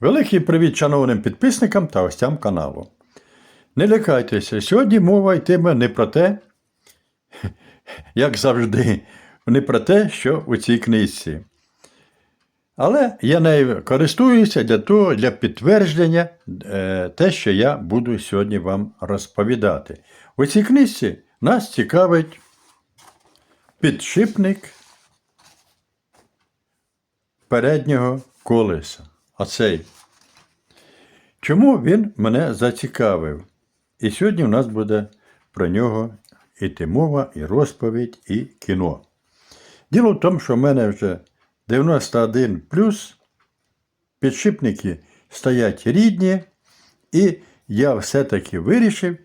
Великий привіт шановним підписникам та гостям каналу. Не лякайтеся, сьогодні мова йтиме не про те, як завжди, не про те, що у цій книжці. Але я нею користуюся для того, для підтвердження е, те, що я буду сьогодні вам розповідати. У цій книжці нас цікавить підшипник переднього колеса. Оцей. Чому він мене зацікавив? І сьогодні в нас буде про нього іти мова, і розповідь, і кіно. Діло в тому, що в мене вже 91 плюс підшипники стоять рідні, і я все-таки вирішив,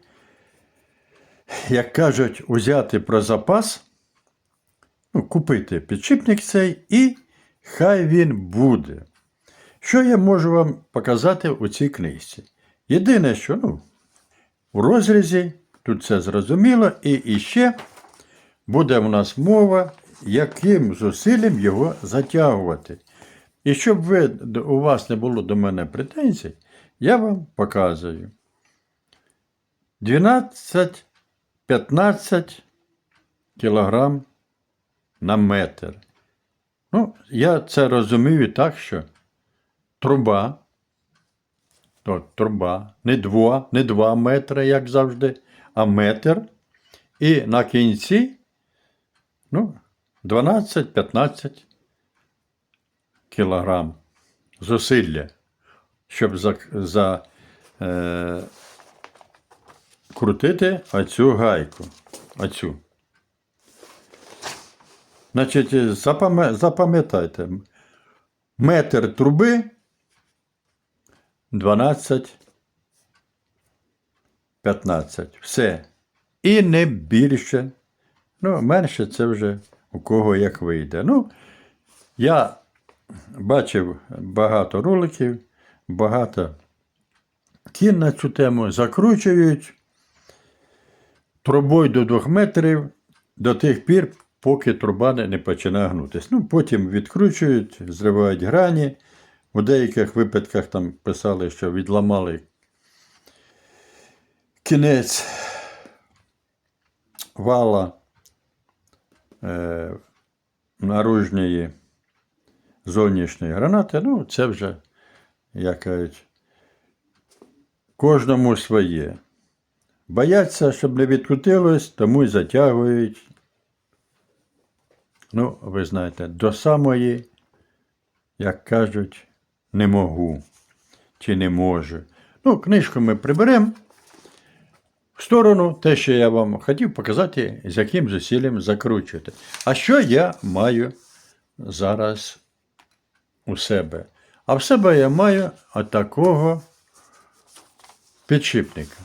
як кажуть, узяти про запас, ну, купити підшипник цей, і хай він буде. Що я можу вам показати у цій книжці? Єдине, що ну, у розрізі, тут це зрозуміло, і іще буде в нас мова, яким зусиллям його затягувати. І щоб ви, у вас не було до мене претензій, я вам показую. 12-15 кілограм на метр. Ну, я це розумію так, що труба, то труба, не 2, не 2 метри, як завжди, а метр. І на кінці ну, 12-15 кілограм зусилля, щоб за, за, е, крутити оцю гайку. Оцю. Значить, запам'ятайте, метр труби 12, 15. Все. І не більше. Ну, менше це вже у кого як вийде. Ну, я бачив багато роликів, багато кін на цю тему закручують трубою до 2 метрів до тих пір, поки труба не починає гнутися. Ну, потім відкручують, зривають грані. У деяких випадках там писали, що відламали кінець вала е, наружньої зовнішньої гранати. Ну, це вже, як кажуть, кожному своє. Бояться, щоб не відкрутилось, тому й затягують. Ну, ви знаєте, до самої, як кажуть, не можу чи не можу. Ну, книжку ми приберемо в сторону те, що я вам хотів показати, з яким зусиллям закручувати. А що я маю зараз у себе? А в себе я маю отакого підшипника.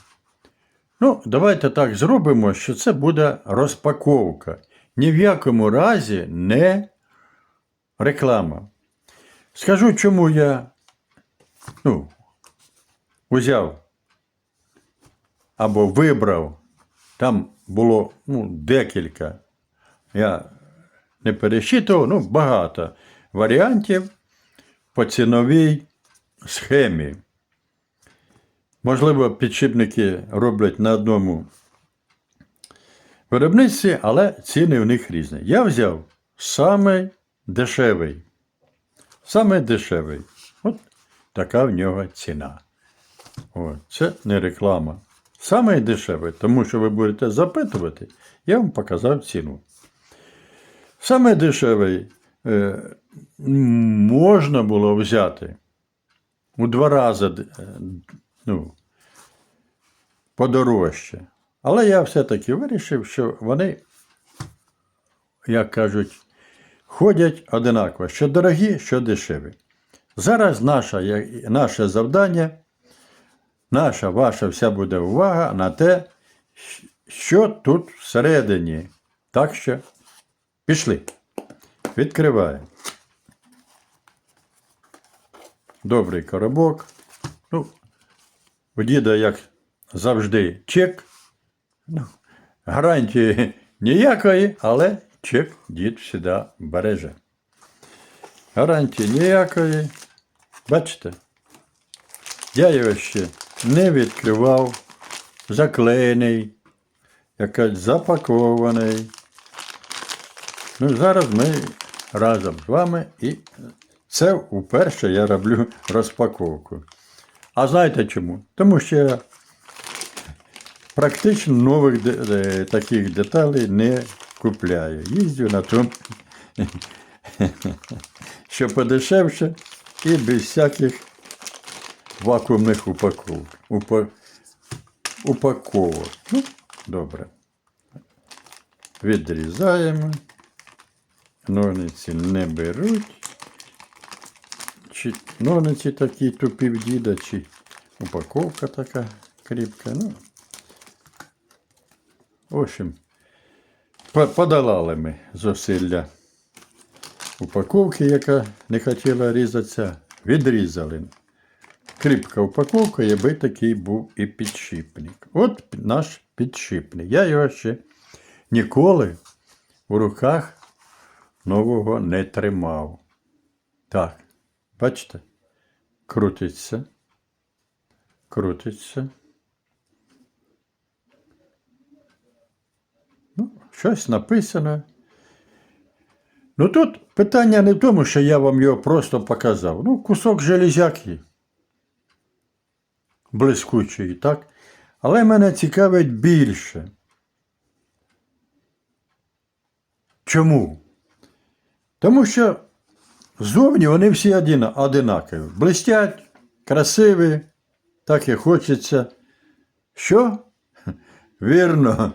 Ну, давайте так зробимо, що це буде розпаковка. Ні в якому разі не реклама. Скажу, чому я ну, узяв або вибрав. Там було ну, декілька. Я не пересчитував, ну, багато варіантів по ціновій схемі. Можливо, підшипники роблять на одному виробництві, але ціни в них різні. Я взяв самий дешевий. Саме дешевий. От така в нього ціна. О, це не реклама. Саме дешевий, тому що ви будете запитувати, я вам показав ціну. Саме дешевий е, можна було взяти у два рази е, ну, подорожче. Але я все-таки вирішив, що вони, як кажуть, ходять одинаково, що дорогі, що дешеві. Зараз наша, наше завдання, наша, ваша вся буде увага на те, що тут всередині. Так що пішли. Відкриваємо. Добрий коробок. Ну, у діда, як завжди, чек. Ну, гарантії ніякої, але чек дід завжди береже. Гарантії ніякої. Бачите? Я його ще не відкривав, заклеєний, якась запакований. Ну, зараз ми разом з вами і це вперше я роблю розпаковку. А знаєте чому? Тому що я практично нових де- таких деталей не купляю. Їздю на тому, що подешевше і без всяких вакуумних упаковок. Упа... Упаковок. Ну, добре. Відрізаємо. Ножниці не беруть. Чи ножниці такі тупі в діда, чи упаковка така кріпка. Ну, в общем, подолали ми зусилля упаковки, яка не хотіла різатися, відрізали. Кріпка упаковка, якби такий був і підшипник. От наш підшипник. Я його ще ніколи у руках нового не тримав. Так, бачите? Крутиться. Крутиться. Ну, щось написано. Ну тут питання не в тому, що я вам його просто показав. Ну, кусок железяки. Блискучий, так? Але мене цікавить більше. Чому? Тому що зовні вони всі одинакові. Блистять, красиві, так і хочеться. Що? Вірно.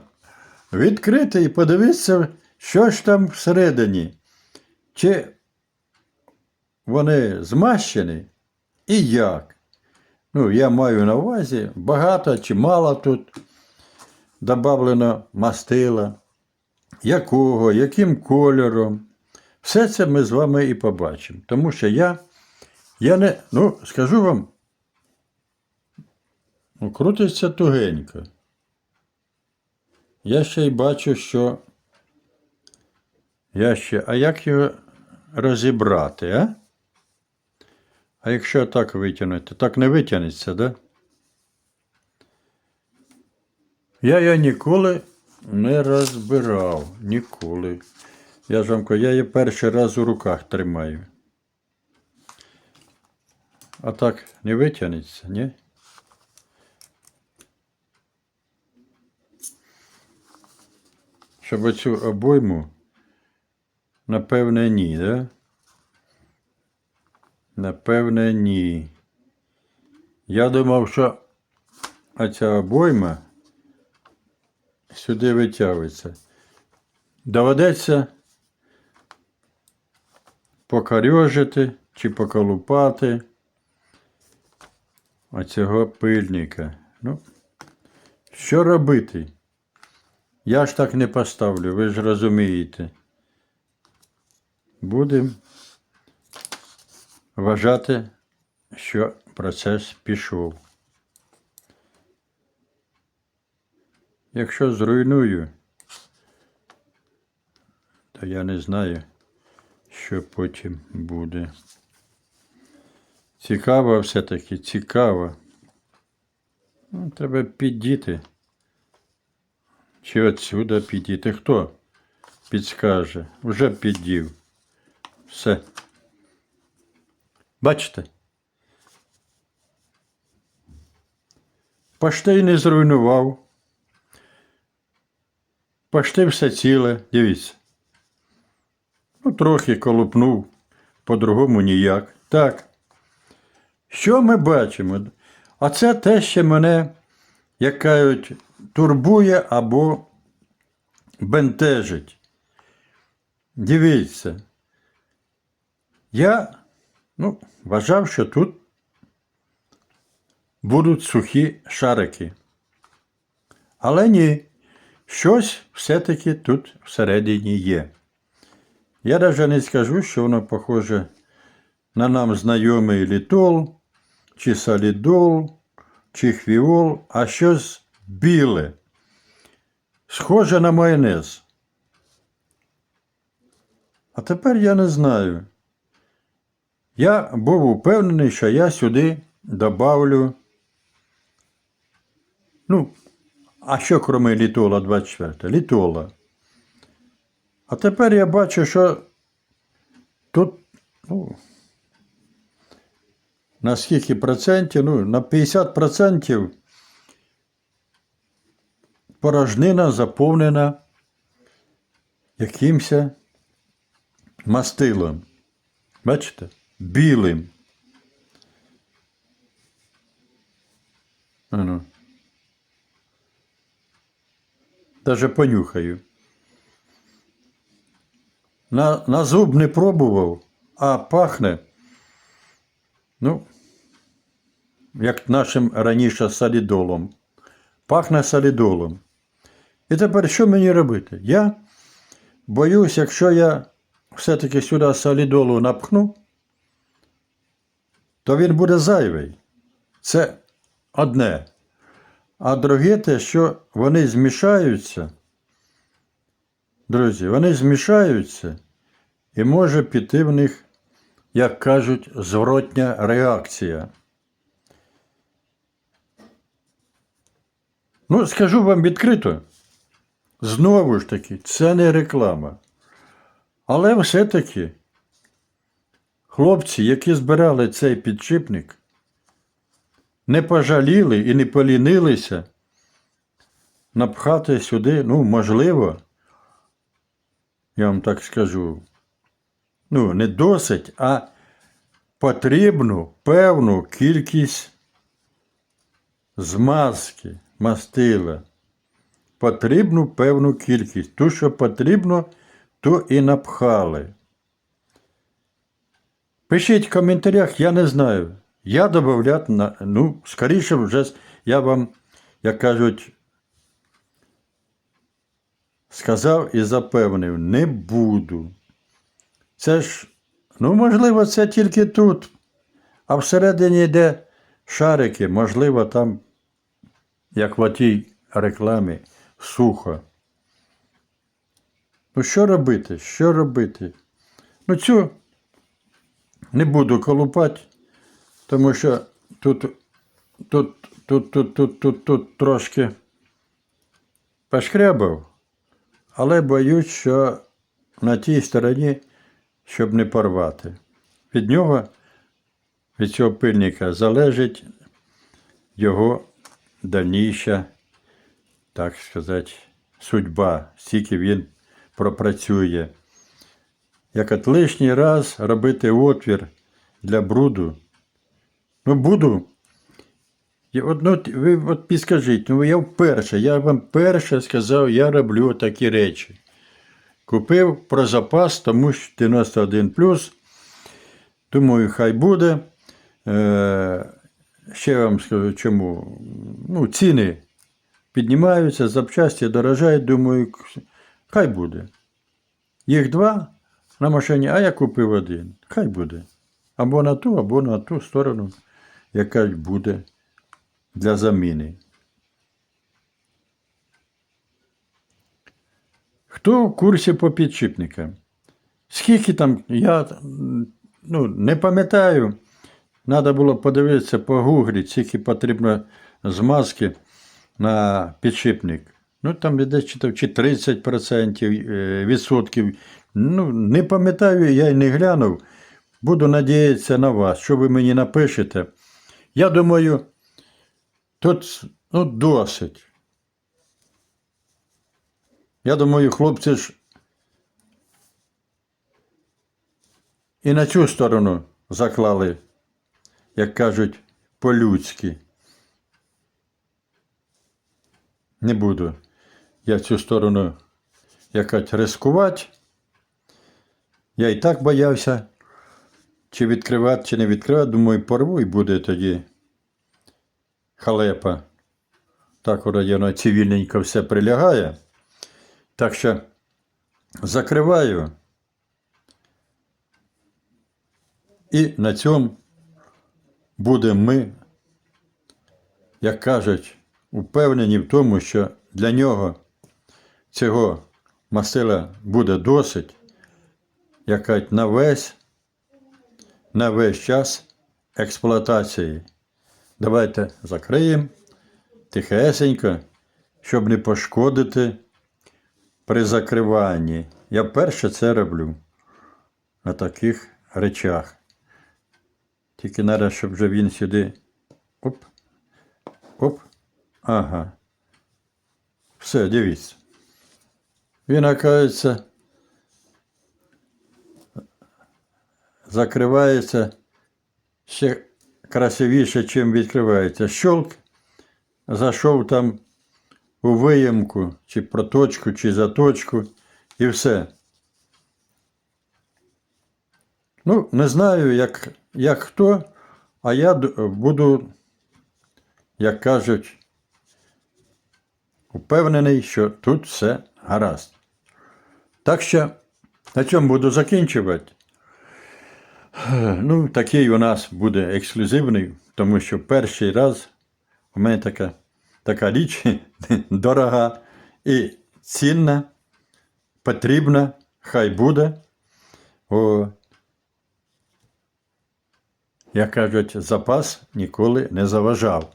Відкрити і подивитися, що ж там всередині. Чи вони змащені і як. Ну, я маю на увазі багато чи мало тут добавлено мастила, якого, яким кольором. Все це ми з вами і побачимо. Тому що я, я не, ну, скажу вам, ну, крутиться тугенько. Я ще й бачу, що я ще, а як його розібрати, а? А якщо так витягнути, так не витягнеться, да? Я його ніколи не розбирав. Ніколи. Я ж вам кажу, я її перший раз у руках тримаю. А так не витягнеться, ні? Щоб оцю обойму, напевне, ні, да? Напевне, ні. Я думав, що оця обойма сюди витягується. Доведеться покорьожити чи поколупати оцього пильника. Ну, що робити? Я ж так не поставлю, ви ж розумієте. Будемо вважати, що процес пішов. Якщо зруйную, то я не знаю, що потім буде. Цікаво все-таки, цікаво. Ну, треба підійти. Чи отсюда підійти? Хто підскаже? Вже підів. Все. Бачите? Паштей не зруйнував. Пашти все ціле, дивіться. Ну, трохи колупнув, по-другому ніяк. Так. Що ми бачимо? А це те, що мене, як кажуть, турбує або бентежить. Дивіться. Я ну, вважав, що тут будуть сухі шарики. Але ні, щось все-таки тут всередині є. Я навіть не скажу, що воно похоже на нам знайомий літол, чи солідол, чи хвіол, а щось біле. Схоже на майонез. А тепер я не знаю. Я був упевнений, що я сюди добавлю. Ну, а що кроме літола 24? Літола. А тепер я бачу, що тут, ну, на скільки процентів, ну, на 50 процентів порожнина заповнена якимось мастилом. Бачите? Білим. Ану. Даже понюхаю. На, на зуб не пробував, а пахне. Ну, як нашим раніше солідолом. Пахне солідолом. І тепер що мені робити? Я боюсь, якщо я все-таки сюди солідолу напхну, то він буде зайвий. Це одне. А друге те, що вони змішаються. Друзі, вони змішаються і може піти в них, як кажуть, зворотня реакція. Ну, скажу вам відкрито, знову ж таки, це не реклама. Але все-таки хлопці, які збирали цей підшипник, не пожаліли і не полінилися напхати сюди, ну, можливо, я вам так скажу, ну, не досить, а потрібну певну кількість змазки, мастила. Потрібну певну кількість. Ту, що потрібно, то і напхали. Пишіть в коментарях, я не знаю. Я на. Ну, скоріше вже я вам, як кажуть, сказав і запевнив, не буду. Це ж, ну, можливо, це тільки тут. А всередині йде шарики, можливо, там, як в тій рекламі, сухо. Ну, що робити? Що робити? Ну, цю не буду колупати, тому що тут, тут, тут, тут, тут, тут, тут трошки пошкрябав, але боюсь, що на тій стороні, щоб не порвати. Від нього, від цього пильника, залежить його дальніша, так сказати, судьба, скільки він пропрацює. Як от лишній раз робити отвір для бруду. Ну, буду. От, ну, ви от підскажіть, ну я вперше, я вам перше сказав, я роблю такі речі. Купив про запас, тому що 91 Думаю, хай буде. Е, ще вам скажу чому. Ну, ціни піднімаються, запчасті дорожають, думаю, хай буде. Їх два на машині, а я купив один. Хай буде. Або на ту, або на ту сторону, яка буде для заміни. Хто в курсі по підшипникам? Скільки там, я ну, не пам'ятаю. Треба було подивитися по гуглі, скільки потрібно змазки на підшипник. Ну, там читав, чи 30% е, відсотків. Ну, не пам'ятаю, я й не глянув. Буду надіятися на вас, що ви мені напишете. Я думаю, тут ну, досить. Я думаю, хлопці ж і на цю сторону заклали, як кажуть, по-людськи. Не буду я в цю сторону якось рискувати. Я і так боявся, чи відкривати, чи не відкривати. Думаю, порву і буде тоді халепа. Так вроді воно цивільненько все прилягає. Так що закриваю. І на цьому будемо ми, як кажуть, упевнені в тому, що для нього цього мастила буде досить, яка на весь, на весь час експлуатації. давайте закриємо тихесенько, щоб не пошкодити при закриванні. Я перше це роблю на таких речах. Тільки треба, щоб вже він сюди. Оп. Оп. Ага. Все, дивіться. Він, оказується, закривається ще красивіше, чим відкривається. Щолк зайшов там у виємку, чи проточку, чи заточку, і все. Ну, не знаю, як, як хто, а я буду, як кажуть, упевнений, що тут все гаразд. Так що на цьому буду закінчувати. Ну, такий у нас буде ексклюзивний, тому що перший раз у мене така, така річ дорога і цінна, потрібна, хай буде. О, як кажуть, запас ніколи не заважав.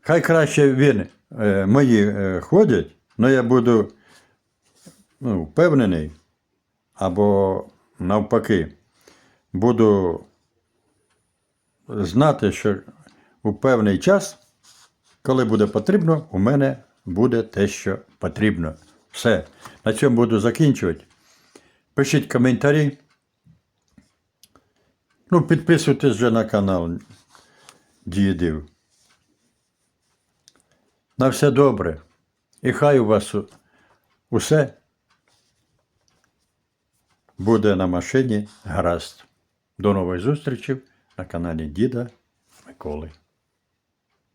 Хай краще він, мої е, ходять, але я буду ну, впевнений, або навпаки, буду знати, що у певний час, коли буде потрібно, у мене буде те, що потрібно. Все. На цьому буду закінчувати. Пишіть коментарі. Ну, підписуйтесь вже на канал Дієдив. На все добре. І хай у вас усе буде на машині гаразд. До нової зустрічі на каналі Діда Миколи.